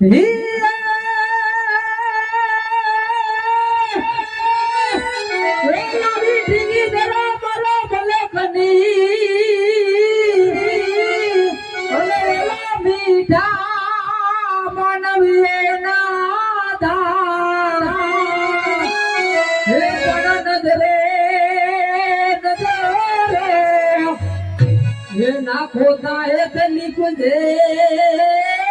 ज़रा पर नद रे नदे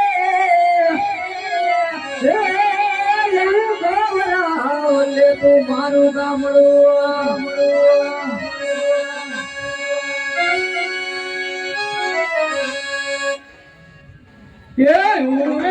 તું મારું ગામડું એ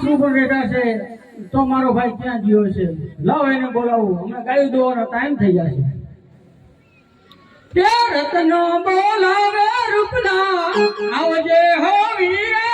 અહીંયા વાસણું છે, તો મારો ભાઈ ક્યાં ગયો છે? લાવ એને બોલાવું. હમણાં ગાયું દોવાનો ટાઈમ થઈ જશે તે રત્નો બોલાવે રૂપના. આવજે હોવી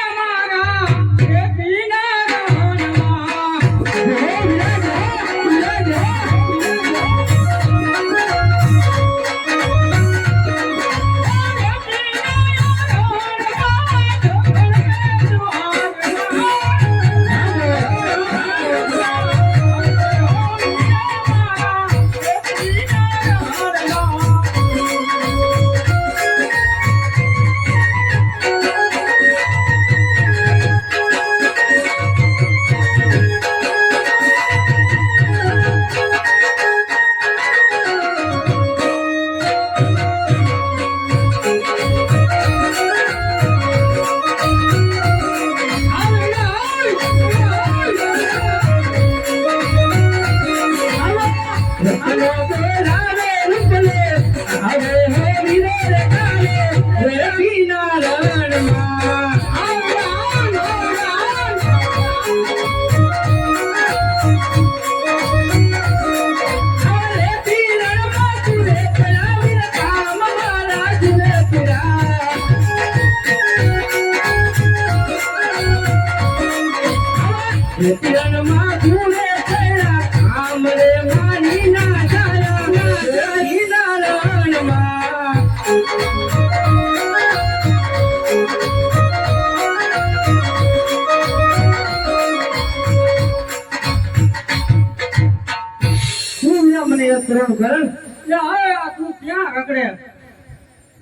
કરવાનું કારણ. યા હવે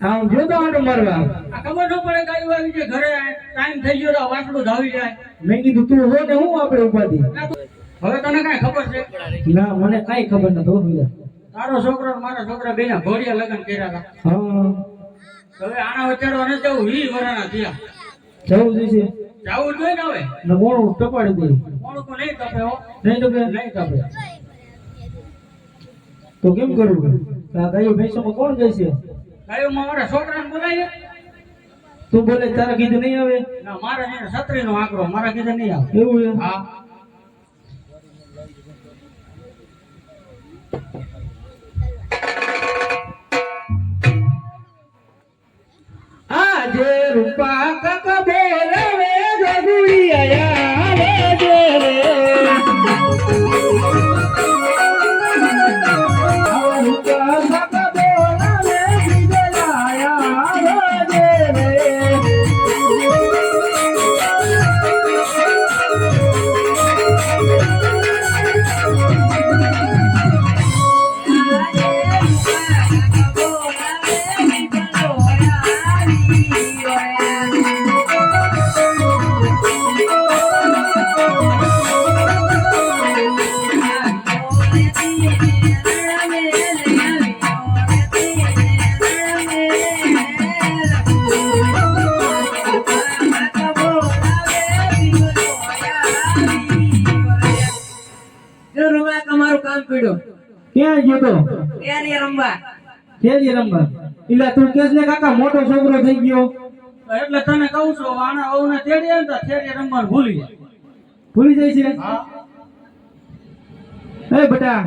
ક્યાં જોતો આટો મારવા. આ ખબર ન પડે ગાયું આવી છે ઘરે ટાઈમ થઈ ગયો તો વાસણું ધાવી જાય. મેં કીધું તું હો ને હું આપણે ઉપાધી? હવે તને કાઈ ખબર છે? ના મને કાંઈ ખબર ન તો તારો છોકરો મારા છોકરા બેના ઘોડિયા લગન કર્યા હતા. હા. હવે આના વચાડવા નથી જવું વી વરાણા થયા. જવું જોઈશે જવું જોઈએ ને હવે? ને મોડું ટપાડી દે. મોડું તો નહીં તપે હો. નહીં તપે? નહીં તપે. તો કેમ કરવું? આ ગાયો ભેંસોમાં કોણ છે? ગાયોમાં મારા છોકરાને બોલાય તું બોલે તારા કીધું નહીં આવે? ના મારા છે છત્રીનો આંકડો મારા કીધું નહીં આવે. એવું છે? હા. આજે રૂપા ક્યાં ગયો તો? ત્યારે રમવા. કેજી રમવા. એટલે તું કેસ ને કાકા મોટો છોકરો થઈ ગયો? એટલે તને કહું છું આના વહુને તેડી આવે ને તો રમવાનું ભૂલી જાય. ભૂલી જાય છે? એ બેટા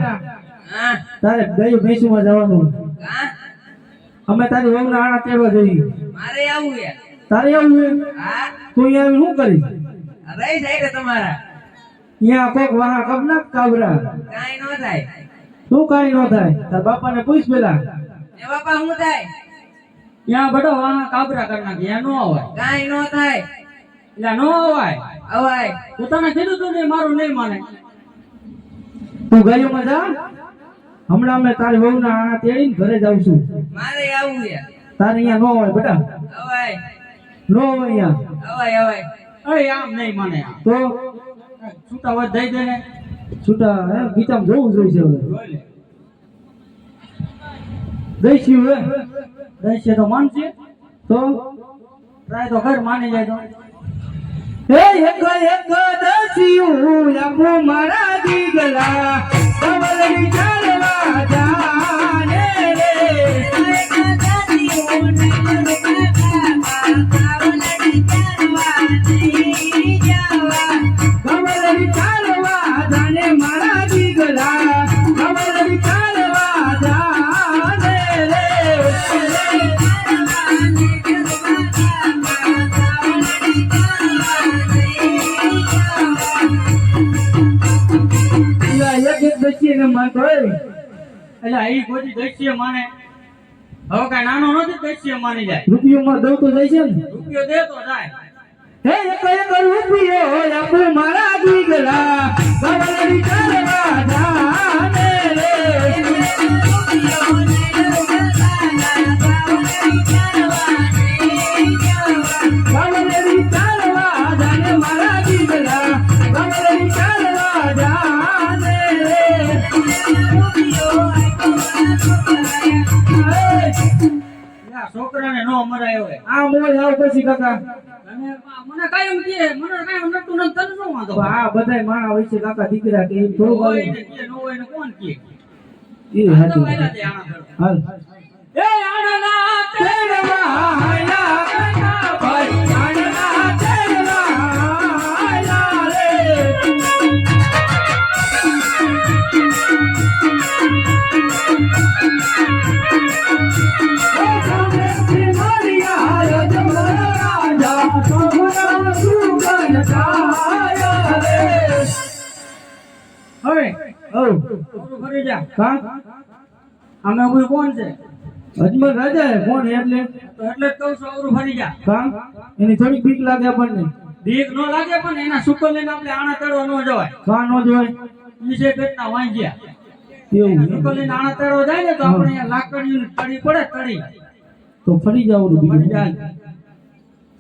તારે ગયું ભેંસુમાં જવાનું. હા? અમે તારી વહુના આણા તેડવા જઈએ. મારે આવું છે. તારે આવું છે? હા. તું અહીંયા શું કરીશ? રહી જાય તમારા. અહીંયા કોક વાહા કબ ના કાવરા. કાંઈ ન થાય. શું કાઈ નો થાય? તાર બાપાને પૂછ પેલા. એ બાપા શું થાય? ત્યાં બધો વાહ કાબરા કરી નાખે ત્યાં નો અવાય. કાંઈ નો થાય. એટલે નો અવાય? અવાય. હું તને કીધું તું ને મારું નહીં માને. તું ગયો મજા હમણાં અમે તારી વહુના આણા તેડીને ઘરે જાઉં છું. મારે આવું યાર તારે અહીંયા નો હોય બેટા. અવાય. નો હોય અહીંયા. અવાય અવાય. અરે આમ નહીં મને તો છૂટા વધ જઈ દે ને. છૂટા હે? ગીતામ જોવું જોઈશે હવે. જોઈ લે દઈશું હે દઈશે તો માનશે તો? ટ્રાય તો ઘર માની જાય તો. હે એક એક દસિયું લાગુ મારા દીગલા. કમલ વિચારવા જાને રે. કમલની દસિયને માનતો એટલે એ કોઈ દસ્ય માને. હવે કઈ નાનો નથી દસ્ય માની જાય. રૂપિયોમાં દઉં તો જાય છે ને. રૂપિયો દે તો જાય. હે એક એક રૂપિયો આપુ મારા દીગલા કમલની વિચારવા જાને રે કમલની નો મરાય હે આ મોલ આવ પછી કાકા. મને કઈ એમ કે મને કાયમ નતું ને તને શું વાંધો? હા બધાય માણા હોય છે કાકા દીકરા કે એમ થોડું હોય ને કે ન હોય ને કોણ કે એ હાચું હાલ. એ આનાના તેડવા અમે કોઈ ન લાગે પણ એના સુકર લઈને આણા તળવા ન જવાય કા નો જવાય ઈ છે વાંજ્યા એવું સુકર લઈને આણા તળવા જાય ને તો આપણે લાકડીની તળી પડે તળી તો ફરી જાવ બીજું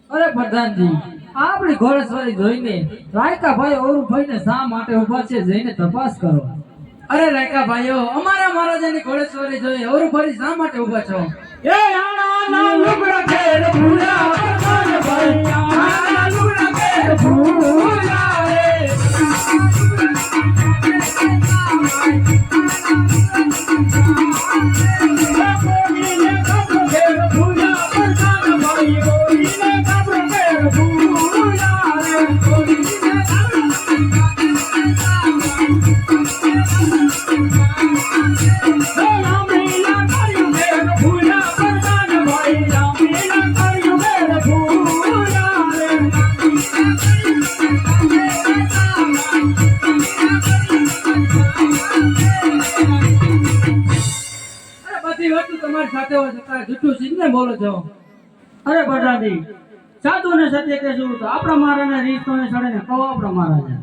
અરે પ્રધાનજી, આપણી ઘોડેસવારી જોઈને રાયકાભાઈ ભાઈ ઓરું શા માટે ઊભા છે જઈને તપાસ કરો. અરે રાયકા ભાઈઓ અમારા મહારાજાની ઘોડેસવારી જોઈ ઓરુભાઈ શા માટે ઊભા છો? એ આના ના લુગડા ફેર ભાઈ. તમારી સાથે હોય છતાં જૂઠું સીધને બોલો છો. અરે પ્રધાનજી સાધુ ને સત્ય કહેશું તો આપણા મહારાજા રીતો ને સડે ને કહો આપણા મહારાજા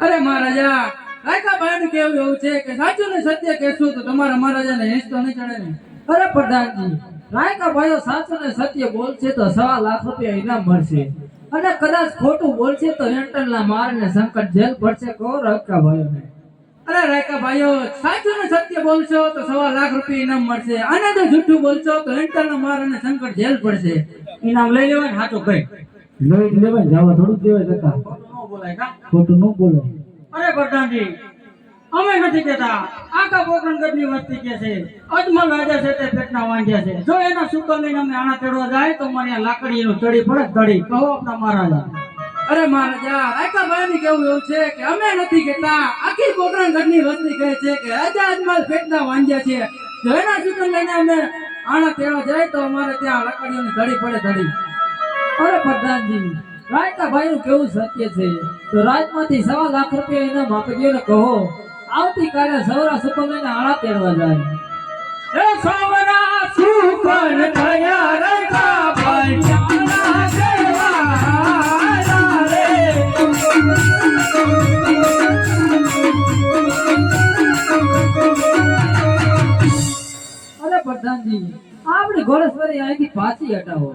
અરે મહારાજા રાયકા ભાઈ કેવું એવું છે કે સાચું ને સત્ય કહેશું તો તમારા મહારાજાને હેસ તો નહીં ચડે ને. અરે પ્રધાનજી રાયકા ભાઈઓ સાચું ને સત્ય બોલશે તો સવા લાખ રૂપિયા ઇનામ મળશે. અને કદાચ ખોટું બોલશે તો એન્ટરના મારને સંકટ જેલ પડશે કહો રાયકા ભાઈઓને. અરે રાયકા ભાઈઓ સાચું ને સત્ય બોલશો તો સવા લાખ રૂપિયા ઇનામ મળશે. અને તો જૂઠું બોલશો તો એન્ટરના માર અને સંકટ જેલ પડશે. ઇનામ લઈ લેવાય ને સાચું કઈ લઈ લેવાય જવા થોડું દેવાય કાકા ન ખોટું ન બોલાય. અરે પ્રધાનજી, અમે નથી કેતા આખા પોકરણગઢની વસ્તી કે છે, અજમલ રાજા છે તે પેટના વાંધ્યા છે. જો એના સુકા અમે આણા ચડવા જાય તો મને લાકડીનું ચડી પડે ચડી કહો આપણા મહારાજા. અરે મહારાજા આખા ભાઈ કેવું એવું છે કે અમે નથી કહેતા. આખી કોકરણગઢની વસ્તી કહે છે કે રાજા અજમલ પેટના વાંજ્યા છે. જો એના સુકમ લઈને અમે આણા તેડવા જાય તો અમારે ત્યાં લાકડીઓની ધડી પડે ધડી. અરે પ્રધાનજી રાયકા ભાઈનું કેવું સત્ય છે? તો રાજમાંથી સવા લાખ રૂપિયા ઇનામ આપી ને કહો આવતીકાલે સૌરા સુકમ લઈને આણા તેડવા જાય. એ સવરા સુકન થયા રે ભાઈ પ્રધાનજી આપણી ઘોડેશ્વરી અહીંથી પાછી હટાવો.